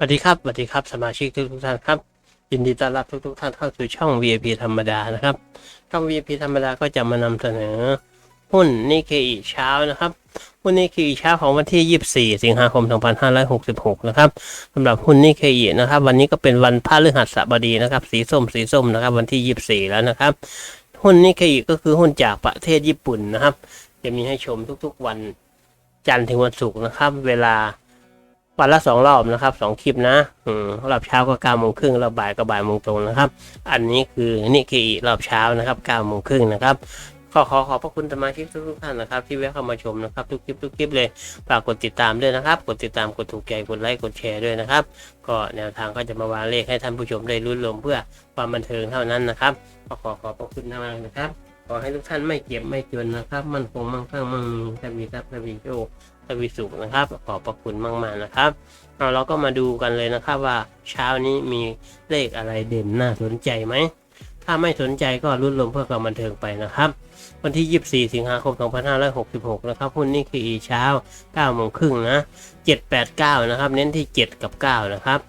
สวัสดีครับสวัสดีครับสมาชิกทุกทุกท่านครับยินดีต้อนรับทุกทุกท่านเข้าสู่ช่อง VIP ธรรมดานะครับช่อง VIP ธรรมดาก็จะมานำเสนอ หุ้นนิเคอิเช้านะครับ หุ้นนิเคอิเช้าของวันที่ 24 สิงหาคม 2566 นะครับสำหรับหุ้นนิเคอินะครับ วันนี้ก็เป็นวันพฤหัสบดีนะครับ สีส้มสีส้มนะครับ วันที่ 24 แล้วนะครับ หุ้นนิเคอิก็คือหุ้นจากประเทศญี่ปุ่นนะครับ จะมีให้ชมทุกๆวันจันทร์ถึงวันศุกร์นะครับ เวลา วันละสองรอบนะครับสองคลิปนะอืมรอบเช้าก็เก้าโมงครึ่งรอบบ่ายก็บ่ายโมงตรงนะครับ อันนี้คือนิเคอีรอบเช้านะครับเก้าโมงครึ่งนะครับขอขอขอบพระคุณสมาชิกทุกท่านนะครับ ที่แวะเข้ามาชมนะครับ ทุกคลิปทุกคลิปเลยฝากกดติดตามด้วยนะครับ กดติดตามกดถูกใจกดไลค์กดแชร์ด้วยนะครับ ก็แนวทางก็จะมาวางเลขให้ท่านผู้ชมได้ลุ้นลมเพื่อความบันเทิงเท่านั้นนะครับก็ขอขอบพระคุณมากนะครับ ขอให้ทุกท่านไม่เจ็บไม่จนนะครับ มันคงมั่งคั่งมั่งมีทวีทรัพย์ทวีโชคทวีสุขนะครับ ขอบพระคุณมากๆนะครับเอาเราก็มาดูกันเลยนะครับว่าเช้านี้มีเลขอะไรเด่นน่าสนใจไหมถ้าไม่สนใจก็รุ่นลมเพื่อความบันเทิงไปนะครับ วันที่ 24 สิงหาคม 2566 นะครับหุ้นนี่คืออีเช้า9โมงครึ่งนะ 789 นะครับ เน้นที่ 7 กับ 9 นะครับ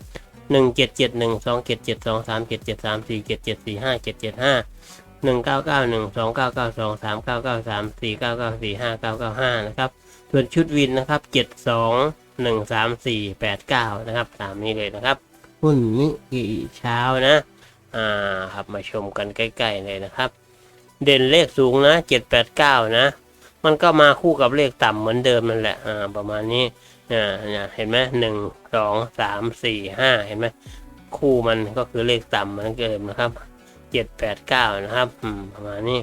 1771 2772 3773 4774 5775 5995นะครับส่วนชุดวินนะครับ72หนึ่งสามสี่แปดเก้านะครับตามนี้เลยนะครับหุ้นนี้กี่เช้านะอ่าครับมาชมกันใกล้ๆเลยนะครับ เด่นเลขสูงนะเจ็ดแปดเก้านะ มันก็มาคู่กับเลขต่ำเหมือนเดิมนั่นแหละอ่าประมาณนี้อ่าเนี่ยเห็นไหมหนึ่งสองสามสี่ห้าเห็นไหมคู่มันก็คือเลขต่ำเหมือนเดิมนะครับ เจ็ดแปดเก้านะครับประมาณนี้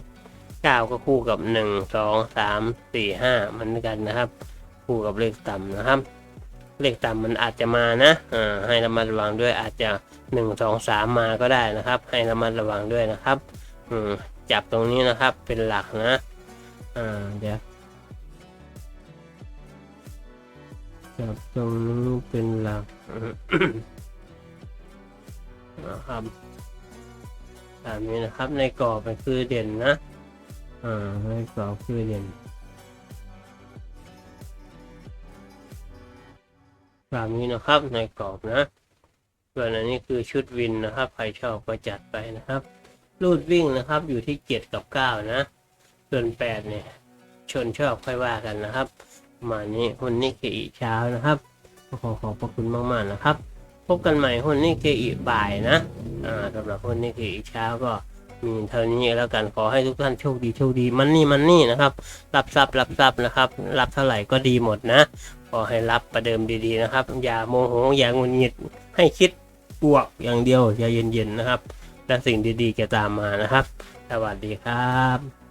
เก้าก็คู่กับหนึ่งสองสามสี่ห้าเหมือนกันนะครับ คู่กับเลขต่ำนะครับ เลขต่ำมันอาจจะมานะาให้ระมัดระวังด้วยอาจจะหนึ่งสองสามมาก็ได้นะครับ ให้ระมัดระวังด้วยนะครับจับตรงนี้นะครับเป็นหลักนะเดี๋ยวจับตรงนี้เป็นหลักนะครับ ตามนี้นะครับ ในกรอบมันคือเด่นนะ อ่า ในกรอบคือเด่นตามนี้นะครับ ในกรอบนะ ส่วนอันนี้คือชุดวินนะครับ ใครชอบก็จัดไปนะครับ รูดวิ่งนะครับ อยู่ที่เจ็ดกับเก้านะ ส่วนแปดเนี่ย ชนชอบค่อยว่ากันนะครับประมาณนี้หุ้นนิเคอีเช้านะครับ ขอขอบพระคุณมากๆนะครับ พบกันใหม่หุ้นนิเคอีบ่ายนะอ่าสำหรับหุ้นนิเคอีเช้าก็มีเท่านี้แล้วกันขอให้ทุกท่านโชคดีโชคดีมันนี่มันนี่นะครับ รับทรัพย์รับทรัพย์นะครับ รับเท่าไหร่ก็ดีหมดนะขอให้รับประเดิมดีๆนะครับ อย่าโมโหอย่างงุนงิดให้คิดบวกอย่างเดียวอย่าเย็นๆนะครับ และสิ่งดีๆจะตามมานะครับ สวัสดีครับ